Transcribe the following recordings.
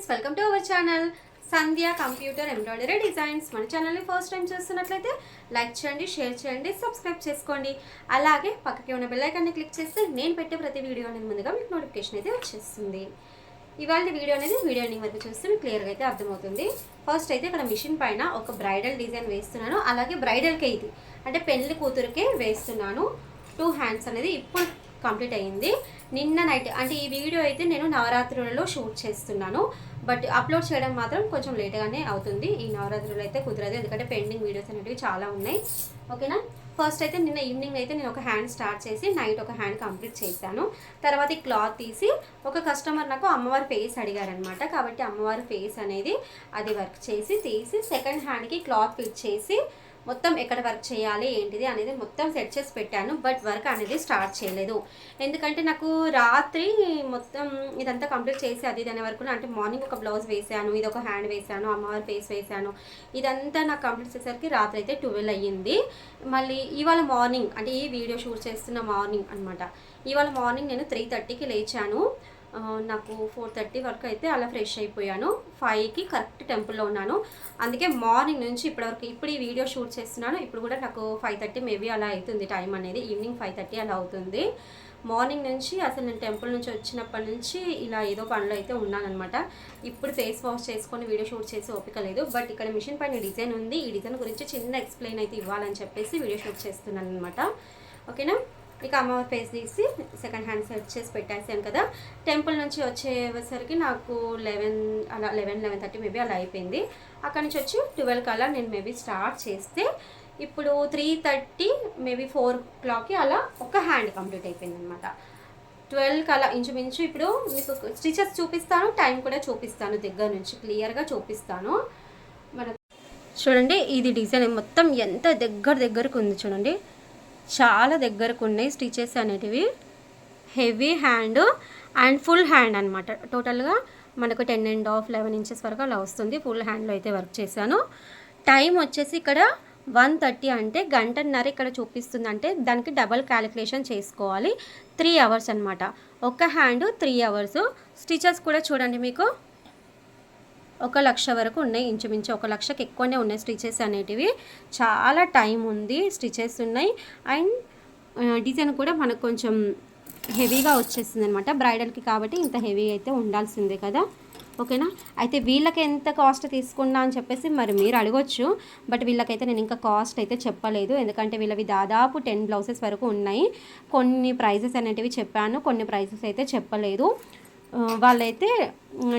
Friends welcome to our channel Sandhya computer embroidery designs మన ఛానల్ని first time చూస్తున్నట్లయితే like చేయండి షేర్ చేయండి సబ్స్క్రైబ్ చేసుకోండి. అలాగే పక్కకి ఉన్న బెల్లైకాన్ని క్లిక్ చేస్తే నేను పెట్టే ప్రతి వీడియో అనేది ముందుగా మీకు నోటిఫికేషన్ అయితే వచ్చేస్తుంది. ఇవాళ వీడియో అనేది వీడియో ఎండింగ్ వరకు చూస్తే మీకు క్లియర్గా అయితే అర్థమవుతుంది. ఫస్ట్ అయితే ఇక్కడ మిషన్ పైన ఒక బ్రైడల్ డిజైన్ వేస్తున్నాను. అలాగే బ్రైడల్కే ఇది. అంటే పెళ్ళి కూతురుకే వేస్తున్నాను. టూ హ్యాండ్స్ అనేది ఇప్పుడు కంప్లీట్ అయ్యింది. నిన్న నైట్ అంటే ఈ వీడియో అయితే నేను నవరాత్రులలో షూట్ చేస్తున్నాను. బట్ అప్లోడ్ చేయడం మాత్రం కొంచెం లేట్గానే అవుతుంది. ఈ నవరాత్రులు అయితే కుదరదు. ఎందుకంటే పెండింగ్ వీడియోస్ అనేవి చాలా ఉన్నాయి. ఓకేనా? ఫస్ట్ అయితే నిన్న ఈవినింగ్ అయితే నేను ఒక హ్యాండ్ స్టార్ట్ చేసి నైట్ ఒక హ్యాండ్ కంప్లీట్ చేశాను. తర్వాత ఈ క్లాత్ తీసి ఒక కస్టమర్ నాకు అమ్మవారి ఫేస్ అడిగారనమాట కాబట్టి అమ్మవారి ఫేస్ అనేది అది వర్క్ చేసి తీసి సెకండ్ హ్యాండ్కి క్లాత్ ఫిట్ చేసి మొత్తం ఎక్కడ వర్క్ చేయాలి ఏంటిది అనేది మొత్తం సెట్ చేసి పెట్టాను బట్ వర్క్ అనేది స్టార్ట్ చేయలేదు. ఎందుకంటే నాకు రాత్రి మొత్తం ఇదంతా కంప్లీట్ చేసి అది దాని వరకు అంటే మార్నింగ్ ఒక బ్లౌజ్ వేసాను ఇది ఒక హ్యాండ్ వేసాను అమ్మవారి ఫేస్ వేసాను ఇదంతా నాకు కంప్లీట్ చేసేసరికి రాత్రి అయితే ట్వెల్వ్ అయ్యింది. మళ్ళీ ఇవాళ మార్నింగ్ అంటే ఈ వీడియో షూట్ చేస్తున్న మార్నింగ్ అనమాట ఇవాళ మార్నింగ్ నేను త్రీ థర్టీకి లేచాను. నాకు ఫోర్ థర్టీ వరకు అయితే అలా ఫ్రెష్ అయిపోయాను. ఫైవ్కి కరెక్ట్ టెంపుల్లో ఉన్నాను. అందుకే మార్నింగ్ నుంచి ఇప్పటివరకు ఇప్పుడు ఈ వీడియో షూట్ చేస్తున్నాను. ఇప్పుడు కూడా నాకు ఫైవ్ థర్టీ మేబీ అలా అవుతుంది. టైం అనేది ఈవినింగ్ ఫైవ్ థర్టీ అలా అవుతుంది. మార్నింగ్ నుంచి అసలు నేను టెంపుల్ నుంచి వచ్చినప్పటి నుంచి ఇలా ఏదో పనులు అయితే ఉన్నానమాట ఇప్పుడు ఫేస్ వాష్ చేసుకొని వీడియో షూట్ చేసి ఓపిక లేదు. బట్ ఇక్కడ మిషన్ పైన డిజైన్ ఉంది. ఈ డిజైన్ గురించి చిన్న ఎక్స్ప్లెయిన్ అయితే ఇవ్వాలని చెప్పేసి వీడియో షూట్ చేస్తున్నాను అనమాట ఓకేనా? ఇక అమ్మవారి ఫేస్ తీసి సెకండ్ హ్యాండ్ సెట్ చేసి పెట్టేసాను కదా. టెంపుల్ నుంచి వచ్చేసరికి నాకు లెవెన్ అలా లెవెన్ లెవెన్ థర్టీ మేబీ అలా అయిపోయింది. అక్కడి నుంచి వచ్చి ట్వెల్వ్ కల్లా నేను మేబీ స్టార్ట్ చేస్తే ఇప్పుడు త్రీ థర్టీ మేబీ ఫోర్ క్లాక్కి అలా ఒక హ్యాండ్ కంప్లీట్ అయిపోయింది అనమాట ట్వెల్వ్కి అలా ఇంచుమించు ఇప్పుడు మీకు స్టిచెస్ చూపిస్తాను టైం కూడా చూపిస్తాను దగ్గర నుంచి క్లియర్గా చూపిస్తాను. మన చూడండి ఇది డిజైన్ మొత్తం ఎంత దగ్గర దగ్గరకు ఉంది చూడండి. చాలా దగ్గరకు ఉన్నాయి స్టిచెస్ అనేటివి. Heavy hand and full hand అనమాట టోటల్గా మనకు ten and half eleven inches వరకు అలా వస్తుంది. ఫుల్ హ్యాండ్లో అయితే వర్క్ చేశాను. టైం వచ్చేసి ఇక్కడ వన్ థర్టీ అంటే గంటన్నర ఇక్కడ చూపిస్తుంది అంటే దానికి డబల్ క్యాలిక్యులేషన్ చేసుకోవాలి. త్రీ అవర్స్ అనమాట ఒక హ్యాండ్ త్రీ అవర్స్. స్టిచెస్ కూడా చూడండి మీకు. ఒక లక్ష వరకు ఉన్నాయి ఇంచుమించు ఒక లక్షకి ఎక్కువనే ఉన్నాయి స్టిచెస్ అనేటివి. చాలా టైం ఉంది స్టిచెస్ ఉన్నాయి. అండ్ డిజైన్ కూడా మనకు కొంచెం హెవీగా వచ్చేసింది అనమాట బ్రైడల్కి కాబట్టి ఇంత హెవీ అయితే ఉండాల్సిందే కదా. ఓకేనా? అయితే వీళ్ళకి ఎంత కాస్ట్ తీసుకున్నా అని చెప్పేసి మరి మీరు అడగొచ్చు. బట్ వీళ్ళకైతే నేను ఇంకా కాస్ట్ అయితే చెప్పలేదు. ఎందుకంటే వీళ్ళవి దాదాపు టెన్ బ్లౌజెస్ వరకు ఉన్నాయి. కొన్ని ప్రైజెస్ అనేటివి చెప్పాను. కొన్ని ప్రైజెస్ అయితే చెప్పలేదు. వాళ్ళైతే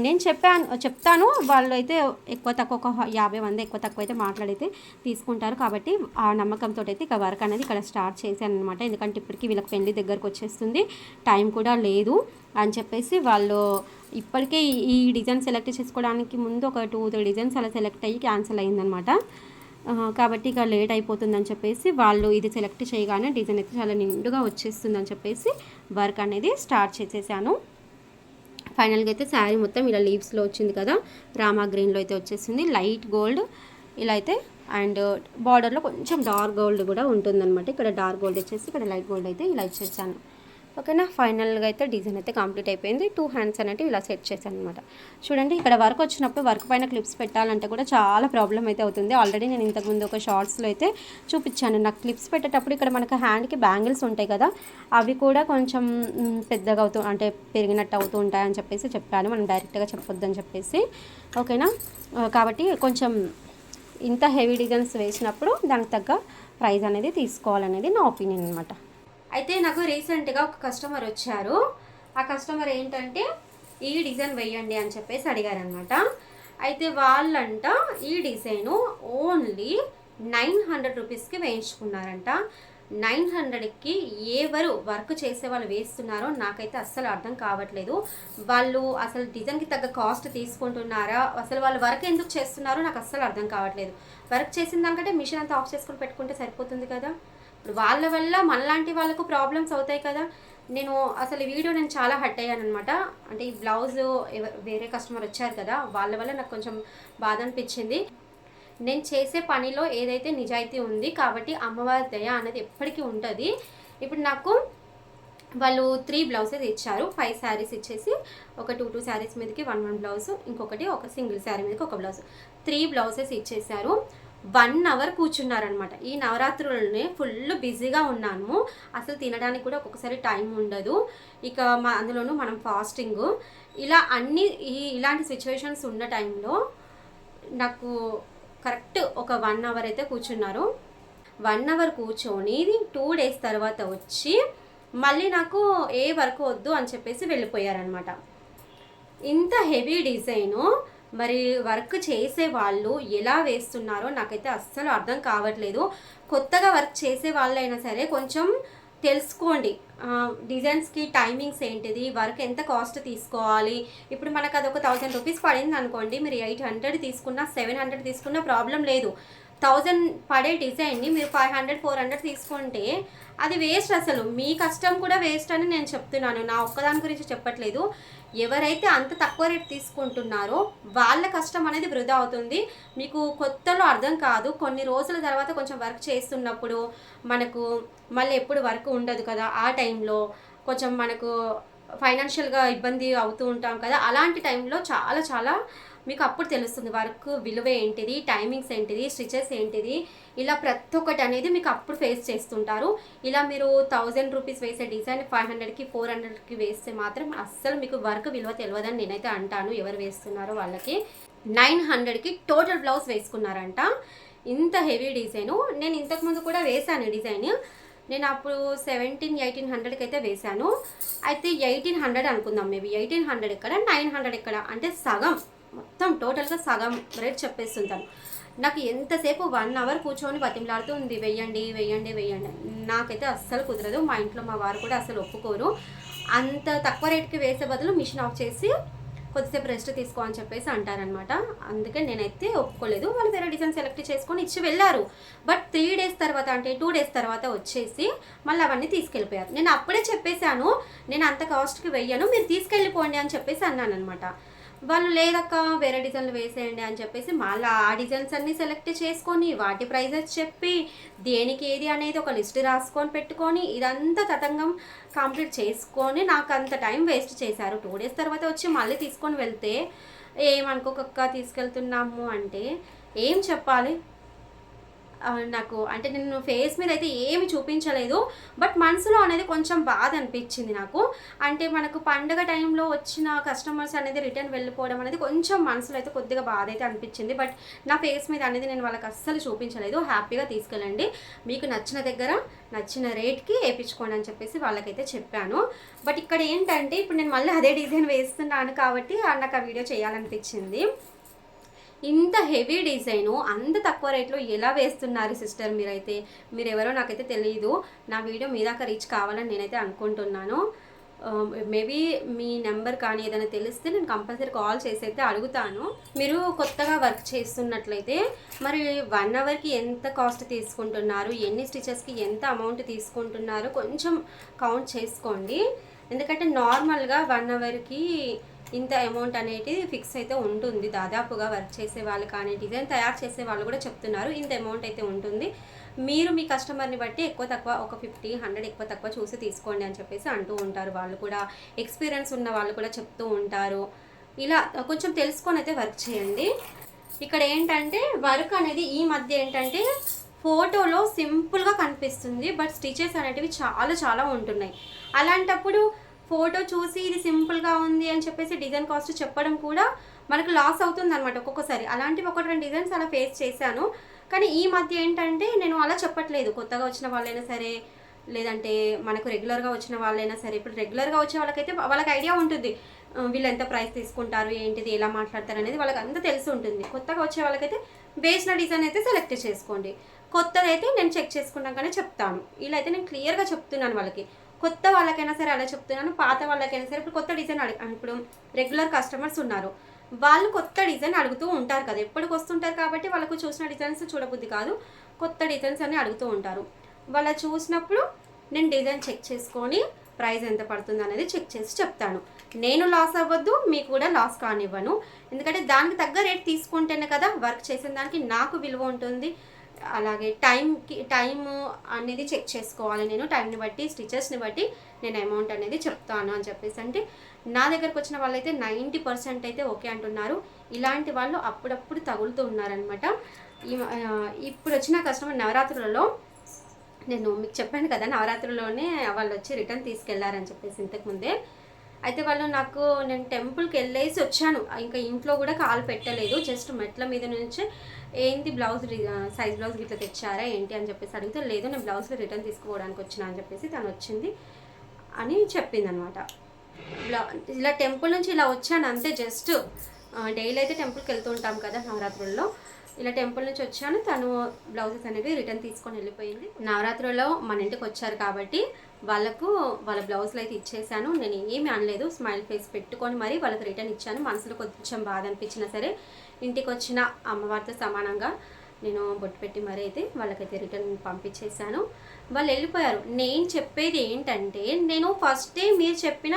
నేను చెప్పాను చెప్తాను. వాళ్ళు అయితే ఎక్కువ తక్కువ ఒక యాభై మంది ఎక్కువ తక్కువ అయితే మాట్లాడైతే తీసుకుంటారు. కాబట్టి ఆ నమ్మకంతో అయితే ఇక వర్క్ అనేది ఇక్కడ స్టార్ట్ చేశాను అనమాట ఎందుకంటే ఇప్పటికీ వీళ్ళకి పెళ్ళి దగ్గరకు వచ్చేస్తుంది. టైం కూడా లేదు అని చెప్పేసి వాళ్ళు ఇప్పటికే ఈ- డిజైన్ సెలెక్ట్ చేసుకోవడానికి ముందు ఒక టూ త్రీ డిజైన్స్ అలా సెలెక్ట్ అయ్యి క్యాన్సిల్ అయిందనమాట కాబట్టి ఇక లేట్ అయిపోతుందని చెప్పేసి వాళ్ళు ఇది సెలెక్ట్ చేయగానే డిజైన్ అయితే చాలా నిండుగా వచ్చేస్తుందని చెప్పేసి వర్క్ అనేది స్టార్ట్ చేసేసాను. ఫైనల్గా అయితే శారీ మొత్తం ఇలా లీవ్స్లో వచ్చింది కదా రామా గ్రీన్లో అయితే వచ్చేసింది. లైట్ గోల్డ్ ఇలా అయితే అండ్ బార్డర్లో కొంచెం డార్క్ గోల్డ్ కూడా ఉంటుందన్నమాట. ఇక్కడ డార్క్ గోల్డ్ వచ్చేసి ఇక్కడ లైట్ గోల్డ్ అయితే ఇలా ఇచ్చేసాను. ఓకేనా? ఫైనల్గా అయితే డిజైన్ అయితే కంప్లీట్ అయిపోయింది. టూ హ్యాండ్స్ అనేవి ఇలా సెట్ చేశాను అనమాట చూడండి ఇక్కడ వర్క్ వచ్చినప్పుడు వర్క్ పైన క్లిప్స్ పెట్టాలంటే కూడా చాలా ప్రాబ్లం అయితే అవుతుంది. ఆల్రెడీ నేను ఇంతకుముందు ఒక షార్ట్స్లో అయితే చూపించాను. నాకు క్లిప్స్ పెట్టేటప్పుడు ఇక్కడ మనకు హ్యాండ్కి బ్యాంగిల్స్ ఉంటాయి కదా అవి కూడా కొంచెం పెద్దగా అవుతూ అంటే పెరిగినట్టు అవుతూ ఉంటాయని చెప్పేసి చెప్పాను. మనం డైరెక్ట్గా చెప్పొద్దని చెప్పేసి. ఓకేనా? కాబట్టి కొంచెం ఇంత హెవీ డిజైన్స్ వేసినప్పుడు దానికి తగ్గ ప్రైజ్ అనేది తీసుకోవాలనేది నా ఒపీనియన్ అనమాట. అయితే నాకు రీసెంట్గా ఒక కస్టమర్ వచ్చారు. ఆ కస్టమర్ ఏంటంటే ఈ డిజైన్ వేయండి అని చెప్పేసి అడిగారనమాట అయితే వాళ్ళంట ఈ డిజైను ఓన్లీ నైన్ హండ్రెడ్ రూపీస్కి వేయించుకున్నారంట. నైన్ హండ్రెడ్కి ఎవరు వర్క్ చేసే వాళ్ళు వేస్తున్నారో నాకైతే అస్సలు అర్థం కావట్లేదు. వాళ్ళు అసలు డిజైన్కి తగ్గ కాస్ట్ తీసుకుంటున్నారా? అసలు వాళ్ళు వర్క్ ఎందుకు చేస్తున్నారో నాకు అస్సలు అర్థం కావట్లేదు. వర్క్ చేసిన దానికంటే మిషన్ అంతా ఆఫ్ చేసుకొని పెట్టుకుంటే సరిపోతుంది కదా? వాళ్ళ వల్ల మనలాంటి వాళ్ళకు ప్రాబ్లమ్స్ అవుతాయి కదా. నేను అసలు ఈ వీడియో నేను చాలా హట్ అయ్యాను అనమాట అంటే ఈ బ్లౌజ్ వేరే కస్టమర్ వచ్చారు కదా వాళ్ళ వల్ల నాకు కొంచెం బాధ అనిపించింది. నేను చేసే పనిలో ఏదైతే నిజాయితీ ఉంది కాబట్టి అమ్మవారి దయ అనేది ఎప్పటికీ ఉంటుంది. ఇప్పుడు నాకు వాళ్ళు త్రీ బ్లౌజెస్ ఇచ్చారు. ఫైవ్ శారీస్ ఇచ్చేసి ఒక టూ టూ శారీస్ మీదకి వన్ వన్ బ్లౌజ్ ఇంకొకటి ఒక సింగిల్ శారీ మీదకి ఒక బ్లౌజ్ త్రీ బ్లౌజెస్ ఇచ్చేసారు. వన్ అవర్ కూర్చున్నారనమాట ఈ నవరాత్రులనే ఫుల్ బిజీగా ఉన్నాము. అసలు తినడానికి కూడా ఒక్కొక్కసారి టైం ఉండదు. ఇక మా అందులోనూ మనం ఫాస్టింగ్. ఇలా అన్ని ఈ ఇలాంటి సిచ్యువేషన్స్ ఉన్న టైంలో నాకు కరెక్ట్ ఒక వన్ అవర్ అయితే కూర్చున్నారు. వన్ అవర్ కూర్చొని టూ డేస్ తర్వాత వచ్చి మళ్ళీ నాకు ఏ వర్క్ వద్దు అని చెప్పేసి వెళ్ళిపోయారనమాట ఇంత హెవీ డిజైను. మరి వర్క్ చేసే వాళ్ళు ఎలా వేస్తున్నారో నాకైతే అస్సలు అర్థం కావట్లేదు. కొత్తగా వర్క్ చేసే వాళ్ళైనా సరే కొంచెం తెలుసుకోండి. డిజైన్స్కి టైమింగ్స్ ఏంటిది? వర్క్ ఎంత కాస్ట్ తీసుకోవాలి? ఇప్పుడు మనకు అది ఒక థౌజండ్ రూపీస్ పడింది అనుకోండి మీరు ఎయిట్ హండ్రెడ్ తీసుకున్నా సెవెన్ హండ్రెడ్ తీసుకున్నా ప్రాబ్లం లేదు. థౌజండ్ పడే డిజైన్ని మీరు ఫైవ్ హండ్రెడ్ ఫోర్ హండ్రెడ్ తీసుకుంటే అది వేస్ట్ అసలు. మీ కష్టం కూడా వేస్ట్ అని నేను చెప్తున్నాను. నా ఒక్కదాని గురించి చెప్పట్లేదు. ఎవరైతే అంత తక్కువ రేట్ తీసుకుంటున్నారో వాళ్ళ కష్టం అనేది వృధా అవుతుంది. మీకు కొత్తలో అర్థం కాదు. కొన్ని రోజుల తర్వాత కొంచెం వర్క్ చేస్తున్నప్పుడు మనకు మళ్ళీ ఎప్పుడు వర్క్ ఉండదు కదా ఆ టైంలో. కొంచెం మనకు ఫైనాన్షియల్గా ఇబ్బంది అవుతూ ఉంటాం కదా. అలాంటి టైంలో చాలా చాలా మీకు అప్పుడు తెలుస్తుంది వర్క్ విలువ ఏంటిది టైమింగ్స్ ఏంటిది స్టిచెస్ ఏంటిది. ఇలా ప్రతి ఒక్కటి అనేది మీకు అప్పుడు ఫేస్ చేస్తుంటారు. ఇలా మీరు థౌజండ్ రూపీస్ వేసే డిజైన్ ఫైవ్ హండ్రెడ్కి ఫోర్ హండ్రెడ్కి వేస్తే మాత్రం అస్సలు మీకు వర్క్ విలువ తెలియదని నేనైతే అంటాను. ఎవరు వేస్తున్నారో వాళ్ళకి. నైన్ హండ్రెడ్కి టోటల్ బ్లౌజ్ వేసుకున్నారంట. ఇంత హెవీ డిజైను. నేను ఇంతకుముందు కూడా వేశాను డిజైన్. నేను అప్పుడు సెవెంటీన్ ఎయిటీన్ హండ్రెడ్కి అయితే వేశాను. అయితే ఎయిటీన్ హండ్రెడ్ అనుకుందాం మేబీ. ఎయిటీన్ హండ్రెడ్ ఇక్కడ నైన్ హండ్రెడ్ ఎక్కడ? అంటే సగం. మొత్తం టోటల్గా సగం రేట్ చెప్పేస్తుంటాను. నాకు ఎంతసేపు వన్ అవర్ కూర్చొని బతిమలాడుతూ ఉంది వెయ్యండి వెయ్యండి వెయ్యండి నాకైతే అస్సలు కుదరదు. మా ఇంట్లో మా వారు కూడా అసలు ఒప్పుకోరు. అంత తక్కువ రేట్కి వేసే బదులు మిషన్ ఆఫ్ చేసి కొద్దిసేపు రెస్ట్ తీసుకో అని చెప్పేసి అంటారనమాట అందుకే నేనైతే ఒప్పుకోలేదు. వాళ్ళు వేరే డిజైన్ సెలెక్ట్ చేసుకొని ఇచ్చి వెళ్ళారు. బట్ త్రీ డేస్ తర్వాత అంటే టూ డేస్ తర్వాత వచ్చేసి మళ్ళీ అవన్నీ తీసుకెళ్ళిపోయారు. నేను అప్పుడే చెప్పేశాను నేను అంత కాస్ట్కి వెయ్యను మీరు తీసుకెళ్ళిపోండి అని చెప్పేసి అన్నాను అనమాట వాళ్ళు లేదక్క వేరే డిజైన్లు వేసేయండి అని చెప్పేసి మళ్ళీ ఆ డిజైన్స్ అన్నీ సెలెక్ట్ చేసుకొని వాటి ప్రైజెస్ చెప్పి దేనికి ఏది అనేది ఒక లిస్ట్ రాసుకొని పెట్టుకొని ఇదంతా తతంగం కంప్లీట్ చేసుకొని నాకు అంత టైం వేస్ట్ చేశారు. టూ డేస్ తర్వాత వచ్చి మళ్ళీ తీసుకొని వెళ్తే ఏమనుకోకక్క తీసుకెళ్తున్నాము అంటే ఏం చెప్పాలి? నాకు అంటే నేను ఫేస్ మీద అయితే ఏమి చూపించలేదు బట్ మనసులో అనేది కొంచెం బాధ అనిపించింది నాకు. అంటే మనకు పండగ టైంలో వచ్చిన కస్టమర్స్ అనేది రిటర్న్ వెళ్ళిపోవడం అనేది కొంచెం మనసులో అయితే కొద్దిగా బాధ అయితే అనిపించింది బట్ నా ఫేస్ మీద అనేది నేను వాళ్ళకి అస్సలు చూపించలేదు. హ్యాపీగా తీసుకెళ్ళండి. మీకు నచ్చిన దగ్గర నచ్చిన రేట్కి వేయించుకోండి అని చెప్పేసి వాళ్ళకైతే చెప్పాను. బట్ ఇక్కడ ఏంటంటే ఇప్పుడు నేను మళ్ళీ అదే డిజైన్ వేస్తున్నాను కాబట్టి నాకు ఆ వీడియో చేయాలనిపించింది. ఇంత హెవీ డిజైను అంత తక్కువ రేట్లో ఎలా వేస్తున్నారు సిస్టర్ మీరైతే? మీరు ఎవరో నాకైతే తెలియదు నా వీడియో మీ దాకా రీచ్ కావాలని నేనైతే అనుకుంటున్నాను. Um, మేబీ మీ నెంబర్ కానీ ఏదైనా తెలిస్తే నేను కంపల్సరీ కాల్ చేసి అయితే అడుగుతాను. మీరు కొత్తగా వర్క్ చేస్తున్నట్లయితే మరి వన్ అవర్కి ఎంత కాస్ట్ తీసుకుంటున్నారు? ఎన్ని స్టిచెస్కి ఎంత అమౌంట్ తీసుకుంటున్నారు? కొంచెం కౌంట్ చేసుకోండి. ఎందుకంటే నార్మల్గా వన్ అవర్కి ఇంత అమౌంట్ అనేది ఫిక్స్ అయితే ఉంటుంది. దాదాపుగా వర్క్ చేసే వాళ్ళు కానీ డిజైన్ తయారు చేసే వాళ్ళు కూడా చెప్తున్నారు. ఇంత అమౌంట్ అయితే ఉంటుంది. మీరు మీ కస్టమర్ని బట్టి ఎక్కువ తక్కువ ఒక ఫిఫ్టీ హండ్రెడ్ ఎక్కువ తక్కువ చూసి తీసుకోండి అని చెప్పేసి అంటూ ఉంటారు. వాళ్ళు కూడా ఎక్స్పీరియన్స్ ఉన్న వాళ్ళు కూడా చెప్తూ ఉంటారు. ఇలా కొంచెం తెలుసుకొని అయితే వర్క్ చేయండి. ఇక్కడ ఏంటంటే వర్క్ అనేది ఈ మధ్య ఏంటంటే ఫోటోలో సింపుల్గా కనిపిస్తుంది. బట్ స్టిచెస్ అనేటివి చాలా చాలా ఉంటున్నాయి. అలాంటప్పుడు ఫోటో చూసి ఇది సింపుల్గా ఉంది అని చెప్పేసి డిజైన్ కాస్ట్ చెప్పడం కూడా మనకు లాస్ అవుతుంది అనమాట ఒక్కొక్కసారి. అలాంటివి ఒకటి రెండు డిజైన్స్ అలా ఫేస్ చేశాను. కానీ ఈ మధ్య ఏంటంటే నేను అలా చెప్పట్లేదు. కొత్తగా వచ్చిన వాళ్ళైనా సరే లేదంటే మనకు రెగ్యులర్గా వచ్చిన వాళ్ళైనా సరే ఇప్పుడు రెగ్యులర్గా వచ్చే వాళ్ళకైతే వాళ్ళకి ఐడియా ఉంటుంది. వీళ్ళు ఎంత ప్రైస్ తీసుకుంటారు ఏంటిది ఎలా మాట్లాడతారు అనేది వాళ్ళకి అంతా తెలిసి ఉంటుంది. కొత్తగా వచ్చే వాళ్ళకైతే వేసిన డిజైన్ అయితే సెలెక్ట్ చేసుకోండి. కొత్తదైతే నేను చెక్ చేసుకున్నాకనే చెప్తాను. ఇలా అయితే నేను క్లియర్గా చెప్తున్నాను వాళ్ళకి. కొత్త వాళ్ళకైనా సరే అలా చెప్తున్నాను పాత వాళ్ళకైనా సరే ఇప్పుడు కొత్త డిజైన్ అడిగి ఇప్పుడు రెగ్యులర్ కస్టమర్స్ ఉన్నారు. వాళ్ళు కొత్త డిజైన్ అడుగుతూ ఉంటారు కదా ఎప్పటికి వస్తుంటారు కాబట్టి వాళ్ళకు చూసిన డిజైన్స్ చూడబుద్ధి కాదు. కొత్త డిజైన్స్ అన్ని అడుగుతూ ఉంటారు. వాళ్ళ చూసినప్పుడు నేను డిజైన్ చెక్ చేసుకొని ప్రైస్ ఎంత పడుతుంది అనేది చెక్ చేసి చెప్తాను. నేను లాస్ అవ్వద్దు మీకు కూడా లాస్ కానివ్వను. ఎందుకంటే దానికి తగ్గ రేట్ తీసుకుంటేనే కదా వర్క్ చేసిన దానికి నాకు విలువ ఉంటుంది. అలాగే టైంకి టైం అనేది చెక్ చేసుకోవాలి నేను టైంని బట్టి స్టిచెస్ని బట్టి నేను అమౌంట్ అనేది చెప్తాను అని చెప్పేసి. అంటే నా దగ్గరకు వచ్చిన వాళ్ళైతే నైంటీ పర్సెంట్ అయితే ఓకే అంటున్నారు. ఇలాంటి వాళ్ళు అప్పుడప్పుడు తగులుతూ ఉన్నారనమాట ఇప్పుడు వచ్చిన కస్టమర్ నవరాత్రులలో నేను మీకు చెప్పాను కదా నవరాత్రిలోనే వాళ్ళు వచ్చి రిటర్న్ తీసుకెళ్ళారని చెప్పేసి ఇంతకుముందే అయితే వాళ్ళు నాకు నేను టెంపుల్కి వెళ్ళేసి వచ్చాను. ఇంకా ఇంట్లో కూడా కాలు పెట్టలేదు. జస్ట్ మెట్ల మీద నుంచి ఏంటి బ్లౌజ్ సైజ్ బ్లౌజ్ ఇట్లా తెచ్చారా? ఏంటి? అని చెప్పేసి అడిగితే లేదు నేను బ్లౌజ్లో రిటర్న్ తీసుకోవడానికి వచ్చిన అని చెప్పేసి తను వచ్చింది అని చెప్పింది అనమాట ఇలా టెంపుల్ నుంచి ఇలా వచ్చాను అంతే జస్ట్ డైలీ అయితే టెంపుల్కి వెళ్తూ ఉంటాం కదా నవరాత్రుల్లో. ఇలా టెంపుల్ నుంచి వచ్చాను. తను బ్లౌజెస్ అనేవి రిటర్న్ తీసుకొని వెళ్ళిపోయింది. నవరాత్రుల్లో మన ఇంటికి వచ్చారు కాబట్టి వాళ్ళకు వాళ్ళ బ్లౌజులు అయితే ఇచ్చేసాను. నేను ఏమీ అనలేదు. స్మైల్ ఫేస్ పెట్టుకొని మరీ వాళ్ళకి రిటర్న్ ఇచ్చాను. మనసులో కొంచెం బాధ అనిపించినా సరే ఇంటికి వచ్చిన అమ్మవారితో సమానంగా నేను బొట్టు పెట్టి మరీ అయితే వాళ్ళకైతే రిటర్న్ పంపించేశాను వాళ్ళు వెళ్ళిపోయారు. నేను చెప్పేది ఏంటంటే నేను ఫస్ట్ డే మీరు చెప్పిన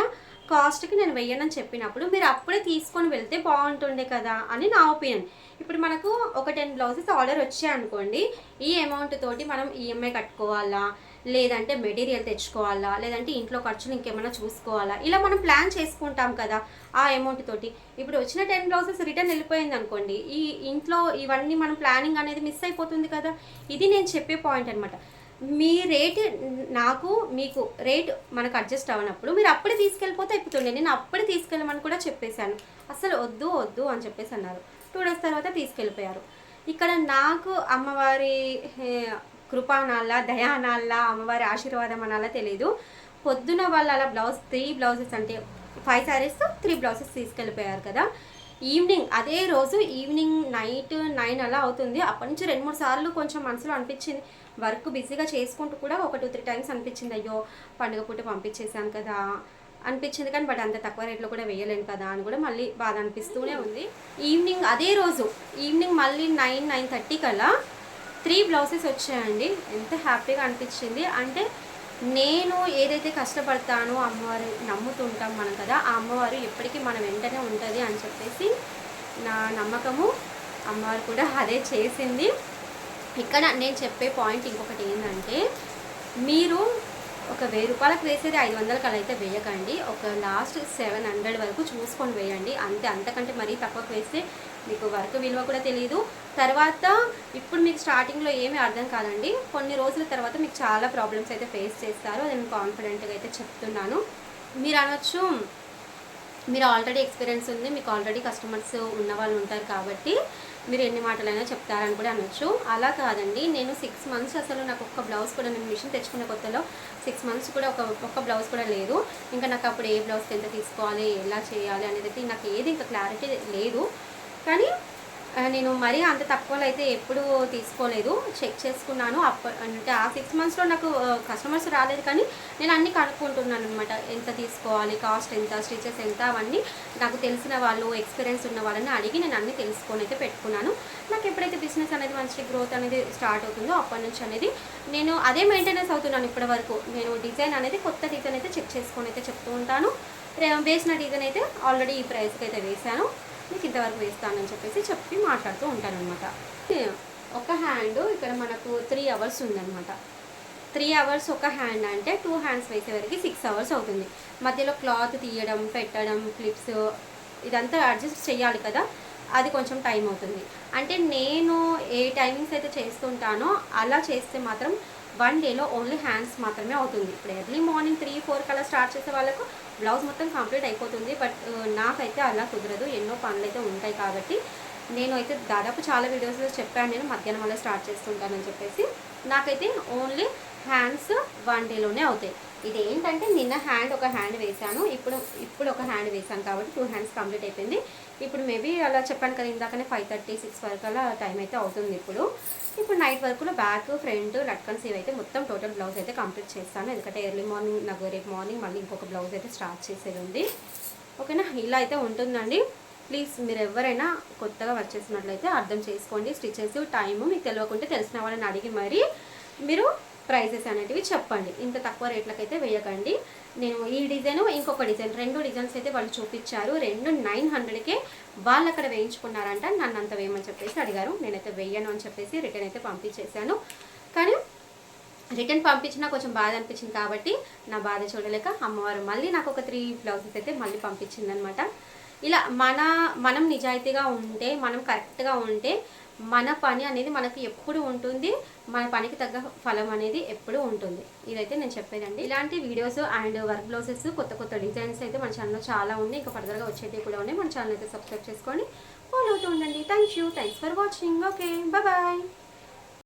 కాస్ట్కి నేను వెయ్యనని చెప్పినప్పుడు మీరు అప్పుడే తీసుకొని వెళ్తే బాగుంటుండే కదా అని నా ఒపీనియన్. ఇప్పుడు మనకు ఒక టెన్ బ్లౌజెస్ ఆర్డర్ వచ్చాయనుకోండి ఈ అమౌంట్ తోటి మనం ఈఎంఐ కట్టుకోవాలా? లేదంటే మెటీరియల్ తెచ్చుకోవాలా? లేదంటే ఇంట్లో ఖర్చులు ఇంకేమైనా చూసుకోవాలా? ఇలా మనం ప్లాన్ చేసుకుంటాం కదా ఆ అమౌంట్ తోటి. ఇప్పుడు వచ్చిన టెన్ బ్లౌజెస్ రిటర్న్ వెళ్ళిపోయింది అనుకోండి ఈ ఇంట్లో ఇవన్నీ మనం ప్లానింగ్ అనేది మిస్ అయిపోతుంది కదా? ఇది నేను చెప్పే పాయింట్ అనమాట మీ రేట్ నాకు మీకు రేట్ మనకు అడ్జస్ట్ అవ్వనప్పుడు మీరు అప్పుడే తీసుకెళ్ళిపోతే అయిపోతుండే. నేను అప్పుడే తీసుకెళ్ళమని కూడా చెప్పేశాను. అసలు వద్దు వద్దు అని చెప్పేసి అన్నారు. టూ డేస్ తర్వాత తీసుకెళ్ళిపోయారు. ఇక్కడ నాకు అమ్మవారి కృపానాల్లా దయానాల్లా అమ్మవారి ఆశీర్వాదం అనాలా తెలియదు పొద్దున వాళ్ళు అలా బ్లౌజ్ త్రీ బ్లౌజెస్ అంటే ఫైవ్ శారీస్ త్రీ బ్లౌజెస్ తీసుకెళ్ళిపోయారు కదా. ఈవినింగ్ అదే రోజు ఈవినింగ్ నైట్ నైన్ అలా అవుతుంది. అప్పటి నుంచి రెండు మూడు సార్లు కొంచెం మనసులో అనిపించింది. వర్క్ బిజీగా చేసుకుంటూ కూడా ఒక టూ త్రీ టైమ్స్ అనిపించింది. అయ్యో పండుగ పూట పంపించేశాను కదా అనిపించింది. కానీ బట్ అంత తక్కువ రేట్లో కూడా వేయలేను కదా అని కూడా మళ్ళీ బాధ అనిపిస్తూనే ఉంది. ఈవినింగ్ అదే రోజు ఈవినింగ్ మళ్ళీ నైన్ నైన్ థర్టీ కల్లా త్రీ బ్లౌజెస్ వచ్చాయండి. ఎంత హ్యాపీగా అనిపించింది. అంటే నేను ఏదైతే కష్టపడతానో అమ్మవారు నమ్ముతుంటాం మనం కదా ఆ అమ్మవారు ఎప్పటికీ మన వెంటనే ఉంటుంది అని చెప్పేసి నా నమ్మకము. అమ్మవారు కూడా అదే చేసింది. ఇక్కడ నేను చెప్పే పాయింట్ ఇంకొకటి ఏంటంటే మీరు ఒక వెయ్యి రూపాయలకు వేసేది ఐదు వందలకి అలా అయితే వేయకండి. ఒక లాస్ట్ సెవెన్ హండ్రెడ్ వరకు చూసుకొని వేయండి. అంతే అంతకంటే మరీ తక్కువకు వేస్తే మీకు వర్క్ విలువ కూడా తెలియదు తర్వాత ఇప్పుడు మీకు స్టార్టింగ్లో ఏమీ అర్థం కాదండి. కొన్ని రోజుల తర్వాత మీకు చాలా ప్రాబ్లమ్స్ అయితే ఫేస్ చేస్తారు. అది నేను కాన్ఫిడెంట్గా అయితే చెప్తున్నాను. మీరు అనొచ్చు మీరు ఆల్రెడీ ఎక్స్పీరియన్స్ ఉంది. మీకు ఆల్రెడీ కస్టమర్స్ ఉన్న వాళ్ళు ఉంటారు కాబట్టి మీరు ఎన్ని మాటలైనా చెప్తారని కూడా అనొచ్చు. అలా కాదండి. నేను సిక్స్ మంత్స్ అసలు నాకు ఒక్క బ్లౌజ్ కూడా నేను మిషన్ తెచ్చుకున్న కొత్తలో సిక్స్ మంత్స్ కూడా ఒక ఒక్క బ్లౌజ్ కూడా లేదు. ఇంకా నాకు అప్పుడు ఏ బ్లౌజ్కి ఎంత తీసుకోవాలి ఎలా చేయాలి అనేది నాకు ఏది ఇంకా క్లారిటీ లేదు. కానీ నేను మరీ అంత తక్కువలో అయితే ఎప్పుడూ తీసుకోలేదు. చెక్ చేసుకున్నాను. అప్ప అంటే ఆ సిక్స్ మంత్స్లో నాకు కస్టమర్స్ రాలేదు కానీ నేను అన్ని కనుక్కుంటున్నాను అనమాట ఎంత తీసుకోవాలి కాస్ట్ ఎంత స్టిచెస్ ఎంత అవన్నీ నాకు తెలిసిన వాళ్ళు ఎక్స్పీరియన్స్ ఉన్న వాళ్ళని అడిగి నేను అన్ని తెలుసుకొని అయితే పెట్టుకున్నాను. నాకు ఎప్పుడైతే బిజినెస్ అనేది మంచి గ్రోత్ అనేది స్టార్ట్ అవుతుందో అప్పటి నుంచి అనేది నేను అదే మెయింటెనెన్స్ అవుతున్నాను ఇప్పటి వరకు. నేను డిజైన్ అనేది కొత్త డిజైన్ అయితే చెక్ చేసుకొని అయితే చెప్తూ ఉంటాను. వేసిన డిజైన్ అయితే ఆల్రెడీ ఈ ప్రైస్కి అయితే వేశాను. నీకు ఇంతవరకు వేస్తానని చెప్పేసి చెప్పి మాట్లాడుతూ ఉంటాను అనమాట ఒక హ్యాండ్ ఇక్కడ మనకు త్రీ అవర్స్ ఉందన్నమాట. త్రీ అవర్స్ ఒక హ్యాండ్ అంటే టూ హ్యాండ్స్ వేసేవరకు సిక్స్ అవర్స్ అవుతుంది. మధ్యలో క్లాత్ తీయడం పెట్టడం క్లిప్స్ ఇదంతా అడ్జస్ట్ చేయాలి కదా అది కొంచెం టైం అవుతుంది. అంటే నేను ఏ టైమింగ్స్ అయితే చేస్తుంటానో అలా చేస్తే మాత్రం వన్ డేలో ఓన్లీ హ్యాండ్స్ మాత్రమే అవుతుంది. ఇప్పుడు ఎర్లీ మార్నింగ్ త్రీ ఫోర్ కల్లా స్టార్ట్ చేసే వాళ్ళకు బ్లౌజ్ మొత్తం కంప్లీట్ అయిపోతుంది. బట్ నాకైతే అలా కుదరదు. ఎన్నో పనులు అయితే ఉంటాయి కాబట్టి నేను అయితే దాదాపు చాలా వీడియోస్లో చెప్పాను. నేను మధ్యాహ్నం వల్ల స్టార్ట్ చేస్తుంటానని చెప్పేసి. నాకైతే ఓన్లీ హ్యాండ్స్ వన్ డేలోనే అవుతాయి. ఇది ఏంటంటే నిన్న హ్యాండ్ ఒక హ్యాండ్ వేశాను. ఇప్పుడు ఇప్పుడు ఒక హ్యాండ్ వేశాను కాబట్టి టూ హ్యాండ్స్ కంప్లీట్ అయిపోయింది. ఇప్పుడు మేబీ అలా చెప్పాను కదా ఇందాకనే ఫైవ్ థర్టీ సిక్స్ వరకు అలా టైం అయితే అవుతుంది ఇప్పుడు. ఇప్పుడు నైట్ వరకు బ్యాక్ ఫ్రంట్ లట్కన్స్ ఇవి అయితే మొత్తం టోటల్ బ్లౌజ్ అయితే కంప్లీట్ చేస్తాను. ఎందుకంటే ఎర్లీ మార్నింగ్ నాకు రేపు మార్నింగ్ మళ్ళీ ఇంకొక బ్లౌజ్ అయితే స్టార్ట్ చేసేది ఉంది. ఓకేనా? ఇలా అయితే ఉంటుందండి. ప్లీజ్ మీరు ఎవరైనా కొత్తగా వర్క్ చేసినట్లయితే అర్థం చేసుకోండి. స్టిచెస్ టైము మీకు తెలియకుంటే తెలిసిన వాళ్ళని అడిగి మరి మీరు ప్రైజెస్ అనేటివి చెప్పండి. ఇంత తక్కువ రేట్లకైతే వేయకండి. నేను ఈ డిజైన్ ఇంకొక డిజైన్ రెండు డిజైన్స్ అయితే వాళ్ళు చూపించారు. రెండు నైన్ హండ్రెడ్కే వాళ్ళు అక్కడ వేయించుకున్నారంట. నన్ను అంత వేయమని చెప్పేసి అడిగారు. నేనైతే వేయను అని చెప్పేసి రిటర్న్ అయితే పంపించేశాను. కానీ రిటర్న్ పంపించినా కొంచెం బాధ అనిపించింది కాబట్టి నా బాధ చూడలేక అమ్మవారు మళ్ళీ నాకు ఒక త్రీ బ్లౌజెస్ అయితే మళ్ళీ పంపించిందనమాట ఇలా మన మనం నిజాయితీగా ఉంటే మనం కరెక్ట్గా ఉంటే మన పని అనేది మనకి ఎప్పుడు ఉంటుంది మన పనికి తగ్గ ఫలం అనేది ఎప్పుడు ఉంటుంది. ఇదైతే నేను చెప్పేదండి. ఇలాంటి వీడియోస్ అండ్ వర్క్ బ్లౌజెస్ కొత్త కొత్త డిజైన్స్ అయితే మన ఛానల్లో చాలా ఉన్నాయి. ఇంకా ఫర్దర్గా వచ్చేటివి కూడా ఉన్నాయి. మన ఛానల్ అయితే సబ్స్క్రైబ్ చేసుకొని ఫాలో అవుతూ ఉండండి. Thank you thanks for watching okay bye